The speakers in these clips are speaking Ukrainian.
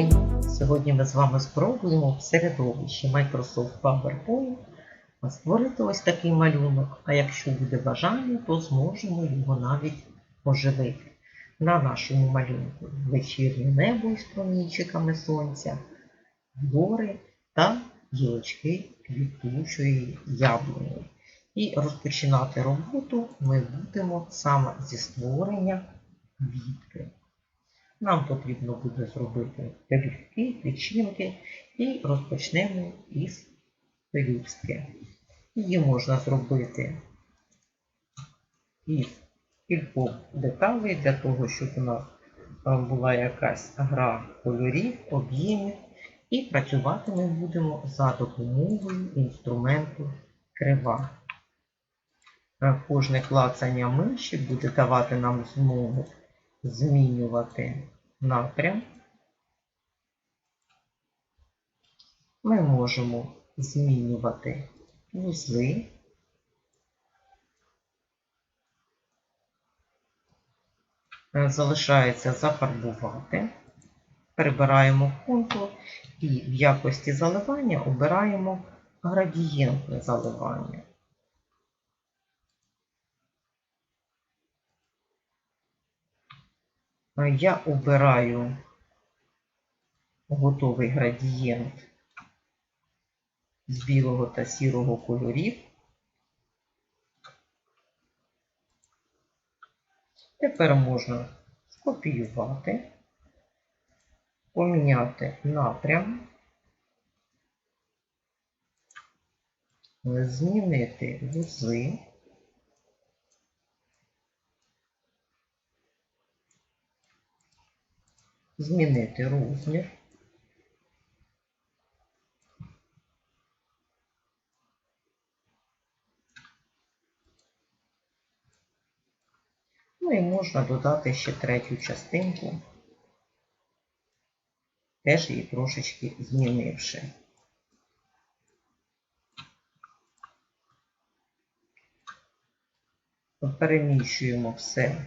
день! Сьогодні ми з вами спробуємо в середовищі Microsoft PowerPoint створити ось такий малюнок, а якщо буде бажання, то зможемо його навіть оживити. На нашому малюнку вечірнє небо із промінчиками сонця, гори та гілочки квітучої яблуні. І розпочинати роботу ми будемо саме зі створення квітки. Нам потрібно буде зробити пелюстки, печінки і розпочнемо із пелюстки. Її можна зробити із кількох деталей для того, щоб у нас була якась гра кольорів, об'ємів. І працювати ми будемо за допомогою інструменту крива. Кожне клацання миші буде давати нам змогу змінювати напрям. Ми можемо змінювати вузли. Залишається зафарбувати. Перебираємо контур і в якості заливання обираємо градієнтне заливання. Я обираю готовий градієнт з білого та сірого кольорів. Тепер можна скопіювати, поміняти напрям, змінити вузи. Змінити розмір. Ну і можна додати ще третю частинку, теж її трошечки змінивши. Переміщуємо все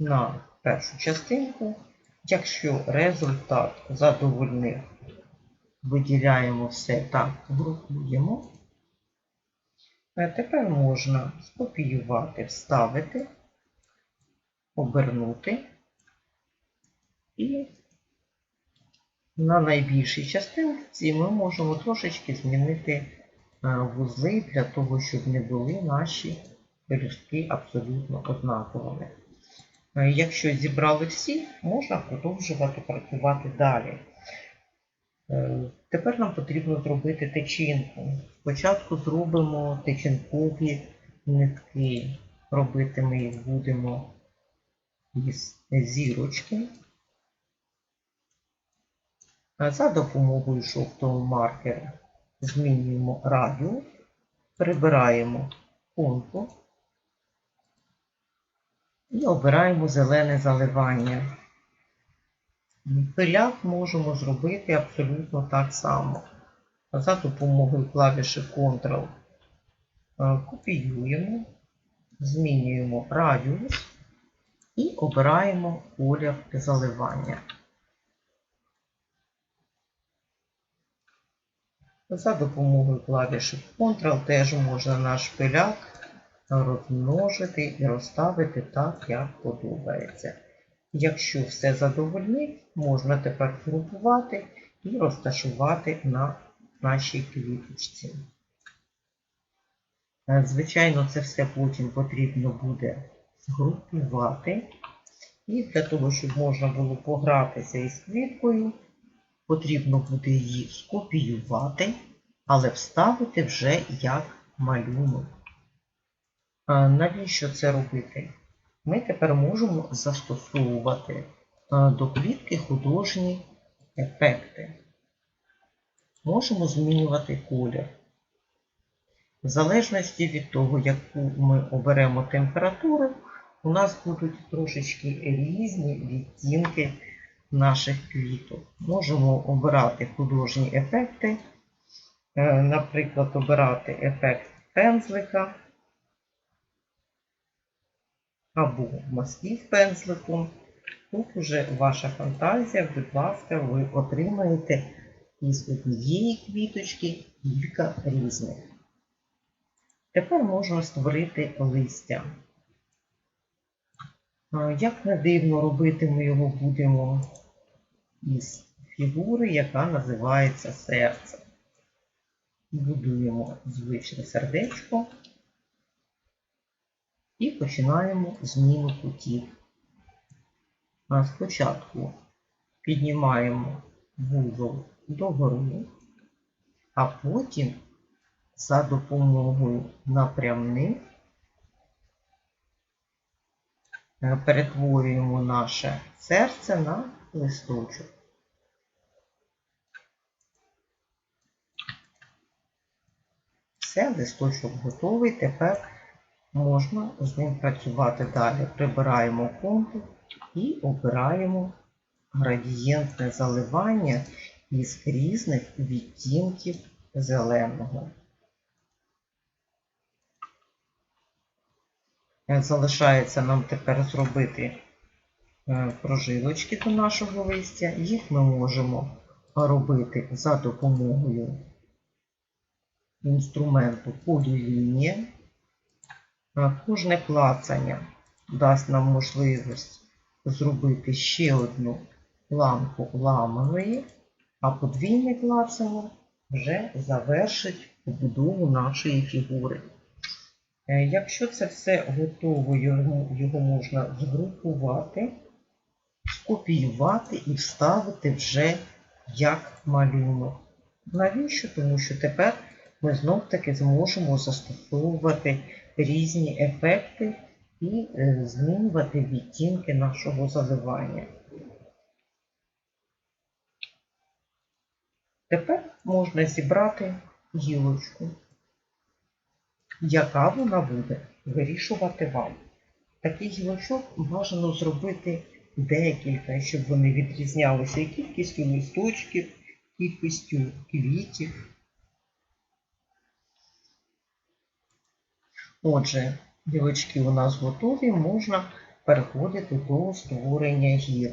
на першу частинку. Якщо результат задовольнив, виділяємо все так, групуємо. Тепер можна скопіювати, вставити, обернути і на найбільшій частинці ми можемо трошечки змінити е, вузли для того, щоб не були наші пелюстки абсолютно однаковими. Е, Якщо зібрали всі, можна продовжувати працювати далі. Е, Тепер нам потрібно зробити течінку. Спочатку зробимо течінкові нитки. Робити ми їх будемо із зірочки. За допомогою жовтого маркера змінюємо радіус, прибираємо контур і обираємо зелене заливання. Пиляк можемо зробити абсолютно так само. За допомогою клавіші Ctrl е, копіюємо, змінюємо радіус і обираємо колір заливання. За допомогою клавіші Ctrl теж можна наш пиляк розмножити і розставити так, як подобається. Якщо все задовольнить, можна тепер згрупувати і розташувати на нашій квіточці. Е, Звичайно, це все потім потрібно буде згрупувати. І для того, щоб можна було погратися із квіткою, потрібно буде її скопіювати, але вставити вже як малюнок. Навіщо це робити? Ми тепер можемо застосовувати до квітки художні ефекти. Можемо змінювати колір. В залежності від того, яку ми оберемо температуру, у нас будуть трошечки різні відтінки наших квіток. Можемо обирати художні ефекти, Е, наприклад, обирати ефект пензлика або мазків пензликом. Тут уже ваша фантазія, будь ласка, ви отримаєте із однієї квіточки кілька різних. Тепер можна створити листя. Як не дивно робити, ми його будемо із фігури, яка називається серце. Будуємо звичне сердечко і починаємо зміну кутів. Спочатку піднімаємо вузол догори, а потім за допомогою напрямних е, перетворюємо наше серце на листочок. Все, листочок готовий. Тепер можна з ним працювати далі. Прибираємо контур і обираємо градієнтне заливання із різних відтінків зеленого. Залишається нам тепер зробити е, прожилочки до нашого листя. Їх ми можемо робити за допомогою інструменту полілінія. Кожне клацання дасть нам можливість зробити ще одну планку ламаної, а подвійне клацання вже завершить побудову нашої фігури. Е, Якщо це все готово, його, можна згрупувати, скопіювати і вставити вже як малюнок. Навіщо? Тому що тепер ми знов-таки зможемо застосовувати різні ефекти і е, змінювати відтінки нашого заливання. Тепер можна зібрати гілочку. Яка вона буде, вирішувати вам. Таких гілочок бажано зробити декілька, щоб вони відрізнялися кількістю листочків, кількістю квітів. Отже, гілочки у нас готові, можна переходити до створення гір.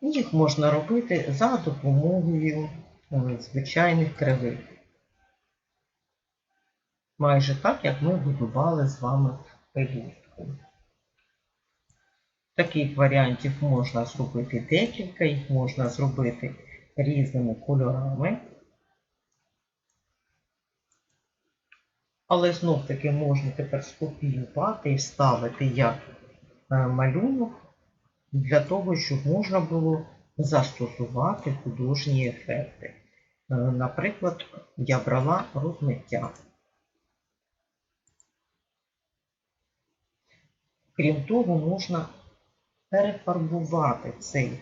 Їх можна робити за допомогою е, звичайних кривих. Майже так, як ми будували з вами пелюстку. Таких варіантів можна зробити декілька, їх можна зробити різними кольорами. Але знов-таки можна тепер скопіювати і вставити як е, малюнок для того, щоб можна було застосувати художні ефекти. Е, Наприклад, я брала розмиття. Крім того, можна перефарбувати цей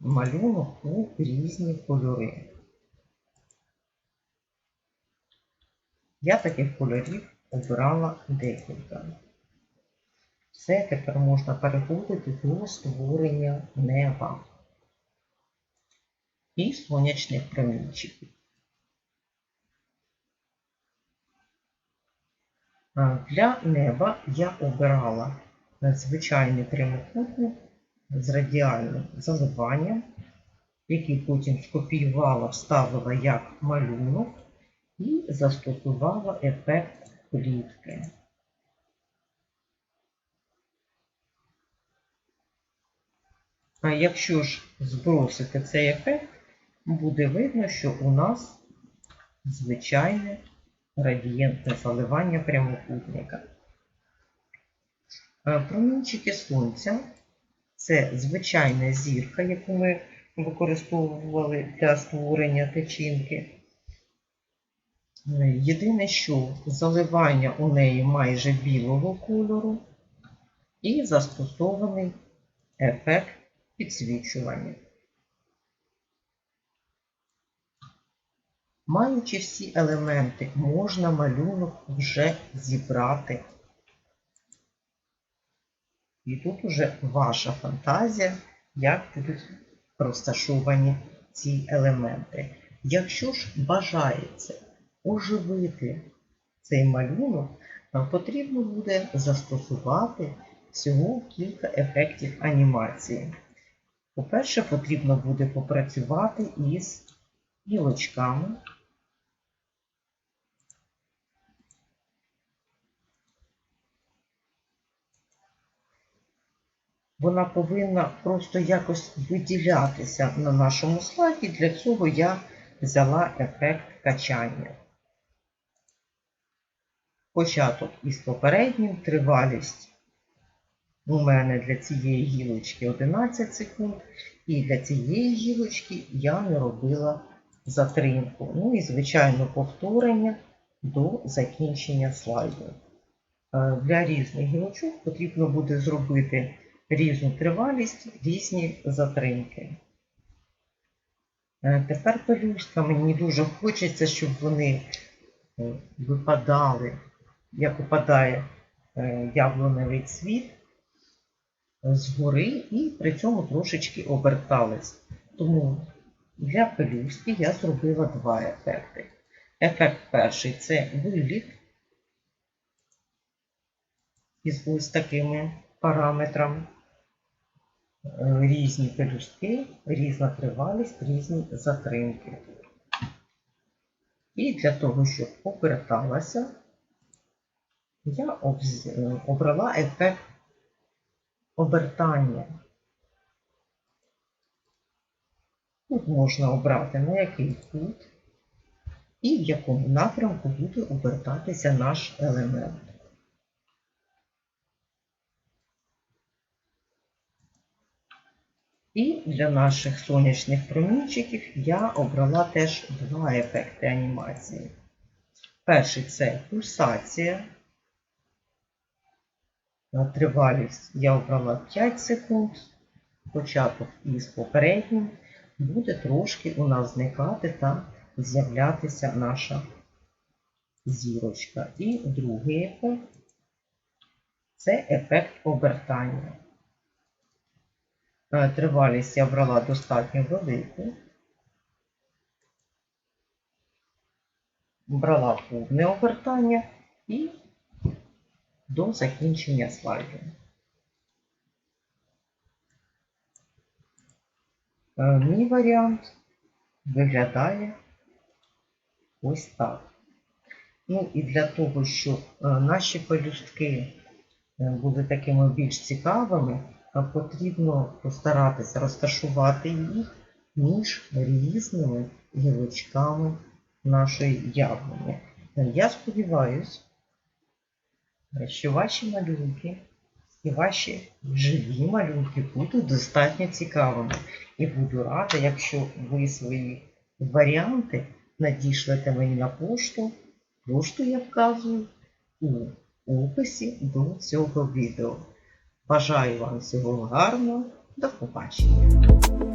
малюнок у різні кольори. Я таких кольорів обирала декілька. Все тепер можна переходити до створення неба і сонячних промінчиків. Для неба я обирала звичайний прямокутник з радіальним заливанням, який потім скопіювала, вставила як малюнок і застосувала ефект плітки. А якщо ж збросити цей ефект, буде видно, що у нас звичайне градієнтне заливання прямокутника. Промінчики сонця це звичайна зірка, яку ми використовували для створення течінки. Єдине, що заливання у неї майже білого кольору і застосований ефект підсвічування. Маючи всі елементи, можна малюнок вже зібрати. І тут уже ваша фантазія, як будуть розташовані ці елементи. Якщо ж бажається оживити цей малюнок, Нам потрібно буде застосувати всього кілька ефектів анімації. По-перше, потрібно буде попрацювати із гілочками. Вона повинна просто якось виділятися на нашому слайді. Для цього я взяла ефект качання. Початок із попереднім, тривалість у мене для цієї гілочки 11 секунд, і для цієї гілочки я не робила затримку. Ну і, звичайно, повторення до закінчення слайду. Е, Для різних гілочок потрібно буде зробити різну тривалість, різні затримки. Е, Тепер пелюстка мені дуже хочеться, щоб вони е, випадали, як випадає е, яблуневий цвіт згори і при цьому трошечки обертались. Тому для пелюстки я зробила два ефекти. Ефект перший це виліт із ось такими параметрами. Е, Різні пелюстки, різна тривалість, різні затримки. І для того, щоб оберталася, я обрала ефект обертання. Тут можна обрати на який кут і в якому напрямку буде обертатися наш елемент. І для наших сонячних промінчиків я обрала теж два ефекти анімації. Перший це пульсація. Тривалість я обрала 5 секунд. Початок із попереднім буде трошки у нас зникати та з'являтися наша зірочка. І другий ефект це ефект обертання. Е, Тривалість я брала достатньо велику. Брала повне обертання і до закінчення слайду. Е, Мій варіант виглядає ось так. Ну і для того, щоб е, наші пелюстки е, були такими більш цікавими, потрібно постаратися розташувати їх між різними гілочками нашої яблуні. Я сподіваюся, що ваші малюнки і ваші живі малюнки будуть достатньо цікавими. І буду рада, якщо ви свої варіанти надішлете мені на пошту. Пошту я вказую у описі до цього відео. Бажаю вам всього гарного. До побачення!